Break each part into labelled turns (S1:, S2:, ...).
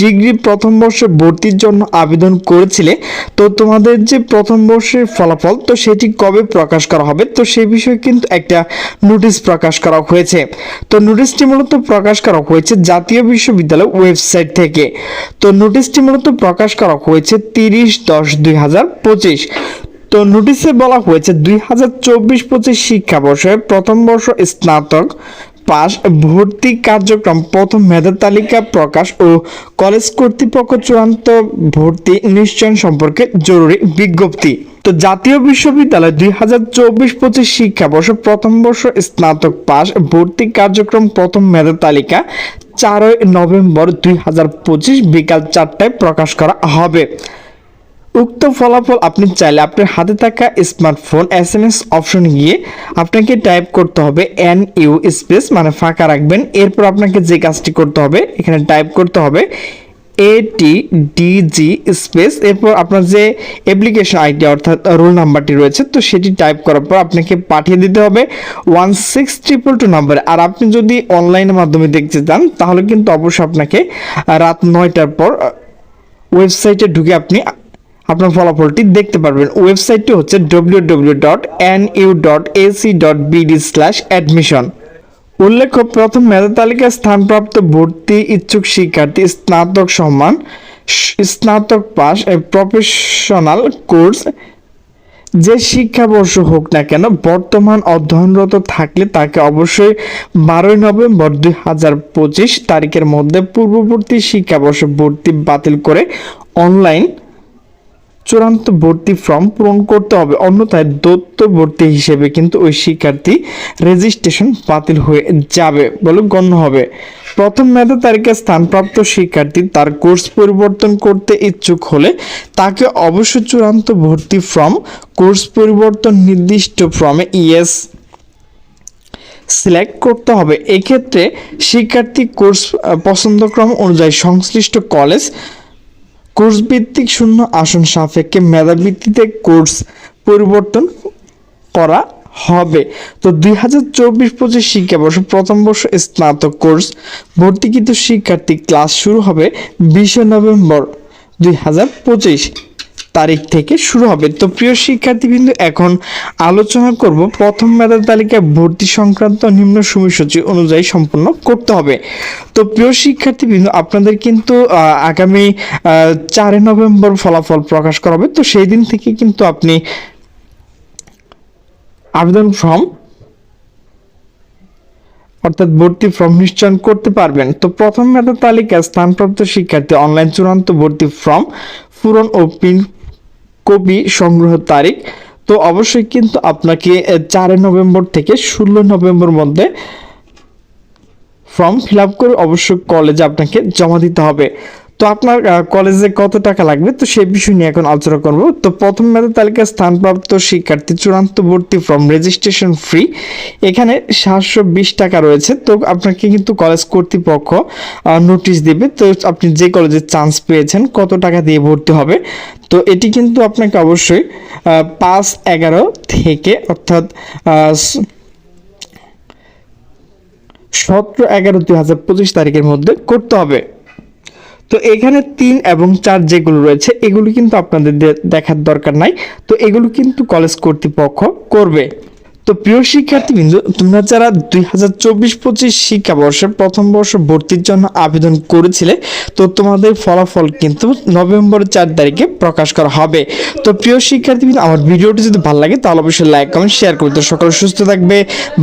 S1: Degree প্রথম বর্ষে ভর্তির জন্য আবেদন করেছিলে, তো তোমাদের যে প্রথম বর্ষের ফলাফল, তো সেটি কবে প্রকাশ করা হবে? তো সেই বিষয়ে কিন্তু একটা নোটিশ প্রকাশ করা হয়েছে। তো নোটিশটি মূলত প্রকাশ করা হয়েছে জাতীয় বিশ্ববিদ্যালয় ওয়েবসাইট থেকে। তো নোটিশটি মূলত প্রকাশ করা হয়েছে তিরিশ দশ দুই হাজার পঁচিশ। তো নোটিশে বলা হয়েছে দুই হাজার চব্বিশ পঁচিশ শিক্ষাবর্ষে প্রথম বর্ষ স্নাতক পাস ভর্তি কার্যক্রম, প্রথম মেধা তালিকা প্রকাশ ও কলেজ কর্তৃপক্ষ চূড়ান্ত ভর্তি নিশ্চয়ন সম্পর্কে জরুরি বিজ্ঞপ্তি। তো জাতীয় বিশ্ববিদ্যালয় দুই হাজার চব্বিশ পঁচিশ শিক্ষাবর্ষ প্রথম বর্ষ স্নাতক পাস ভর্তি কার্যক্রম প্রথম মেধা তালিকা চারই নভেম্বর দুই হাজার পঁচিশ বিকাল চারটায় প্রকাশ করা হবে। উক্ত ফলাফল আপনি চাইলে আপনার হাতে থাকা smartphone S M S option গিয়ে আপনাকে টাইপ করতে হবে এন ইউ স্পেস মানে ফাঁকা রাখবেন। এরপর আপনাকে যে কাজটি করতে হবে, এখানে টাইপ করতে হবে এ টি ডিজি স্পেস। এরপর আপনার যে অ্যাপ্লিকেশন আইডি, অর্থাৎ রোল নাম্বারটি রয়েছে, তো সেটি টাইপ করার পর আপনাকে পাঠিয়ে দিতে হবে ওয়ান সিক্স ট্রিপল টু নাম্বারে। আর আপনি যদি অনলাইনের মাধ্যমে দেখতে চান, তাহলে কিন্তু অবশ্যই আপনাকে রাত নয়টার পর ওয়েবসাইটে ঢুকে আপনি আপনার ফলাফলটি দেখতে পারবেন। ওয়েবসাইটটি হচ্ছে W W dot N U dot dot BD admission উল্লেখ্য, প্রথম মেধা তালিকায় স্থানপ্রাপ্ত ভর্তি ইচ্ছুক শিক্ষার্থী, স্নাতক সম্মান, স্নাতক পাস প্রফেশনাল কোর্স যে শিক্ষাবর্ষ হোক না কেন, বর্তমান অধ্যয়নরত থাকলে তাকে অবশ্যই বারোই নভেম্বর দুই হাজার পঁচিশ তারিখের মধ্যে পূর্ববর্তী শিক্ষাবর্ষ ভর্তি বাতিল করে অনলাইন চূড়ান্ত ভর্তি ফর্ম পূরণ করতে হবে। অন্যথায় দত্ত ভর্তি হিসেবে কিন্তু ওই শিক্ষার্থী রেজিস্ট্রেশন বাতিল হয়ে যাবে বলে গণ্য হবে। প্রথম মেধা তারিখে স্থানপ্রাপ্ত শিক্ষার্থী তার কোর্স পরিবর্তন করতে ইচ্ছুক হলে তাকে অবশ্য চূড়ান্ত ভর্তি ফর্ম, কোর্স পরিবর্তন নির্দিষ্ট ফর্মে ইএস সিলেক্ট করতে হবে। এক্ষেত্রে শিক্ষার্থী কোর্স পছন্দক্রম অনুযায়ী সংশ্লিষ্ট কলেজ কোর্স ভিত্তিক শূন্য আসন সাপেক্ষে মেধাভিত্তিতে কোর্স পরিবর্তন করা হবে। তো দুই হাজার চব্বিশ পঁচিশ শিক্ষাবর্ষ প্রথম বর্ষ স্নাতক কোর্স ভর্তিকৃত শিক্ষার্থী ক্লাস শুরু হবে বিশে নভেম্বর দুই হাজার পঁচিশ। তারিখ থেকে শুরু হবে। তো প্রিয় শিক্ষার্থীবৃন্দ, এখন আলোচনা করব প্রথম মেধা তালিকায় ভর্তি সংক্রান্ত নিম্ন সময়সূচি অনুযায়ী সম্পন্ন করতে হবে। তো প্রিয় শিক্ষার্থীবৃন্দ, আপনাদের কিন্তু আগামী চারই নভেম্বর ফলাফল প্রকাশ করা হবে। তো সেই দিন থেকে কিন্তু আপনি আবেদন ফর্ম, অর্থাৎ ভর্তি ফর্ম নিশ্চয়ন করতে পারবেন। তো প্রথম মেধা তালিকায় স্থানপ্রাপ্ত শিক্ষার্থী, অনলাইন চূড়ান্ত ভর্তি ফর্ম পূরণ ও পিন কপি সংগ্রহ তারিখ। তো অবশ্যই কিন্তু আপনাকে চারই নভেম্বর থেকে ষোলো নভেম্বর মধ্যে ফর্ম ফিল আপ করে অবশ্যই কলেজে আপনাকে জমা দিতে হবে। তো আপনার কলেজে কত টাকা লাগবে? তো সেই বিষয় নিয়ে এখন আলোচনা করব। তো প্রথম মেধা তালিকায় স্থানপ্রাপ্ত শিক্ষার্থী চূড়ান্ত ভর্তি ফর্ম রেজিস্ট্রেশন ফ্রি এখানে সাতশো বিশ টাকা রয়েছে। তো আপনাকে কিন্তু কলেজ কর্তৃপক্ষ নোটিশ দেবে। তো আপনি যে কলেজে চান্স পেয়েছেন, কত টাকা দিয়ে ভর্তি হবে? তো এটি কিন্তু আপনাকে অবশ্যই পাঁচ এগারো থেকে অর্থাৎ সতেরো এগারো দুই হাজার পঁচিশ তারিখের মধ্যে করতে হবে। তো এখানে তিন এবং চার যেগুলো রয়েছে, এগুলো কিন্তু আপনাদের দেখার দরকার নাই। তো এগুলো কিন্তু কলেজ কর্তৃপক্ষ করবে। তো প্রিয় শিক্ষার্থীবৃন্দ, তোমরা যারা দুই হাজার চব্বিশ পঁচিশ শিক্ষাবর্ষে প্রথম বর্ষ ভর্তির জন্য আবেদন করেছিলে, তো তোমাদের ফলাফল কিন্তু নভেম্বর চার তারিখে প্রকাশ করা হবে। তো প্রিয় শিক্ষার্থীবৃন্দ, আমার ভিডিওটি যদি ভালো লাগে, তাহলে অবশ্যই লাইক কমেন্ট শেয়ার করবে। তো সকলে সুস্থ থাকবে,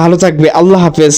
S1: ভালো থাকবে। আল্লাহ হাফেজ।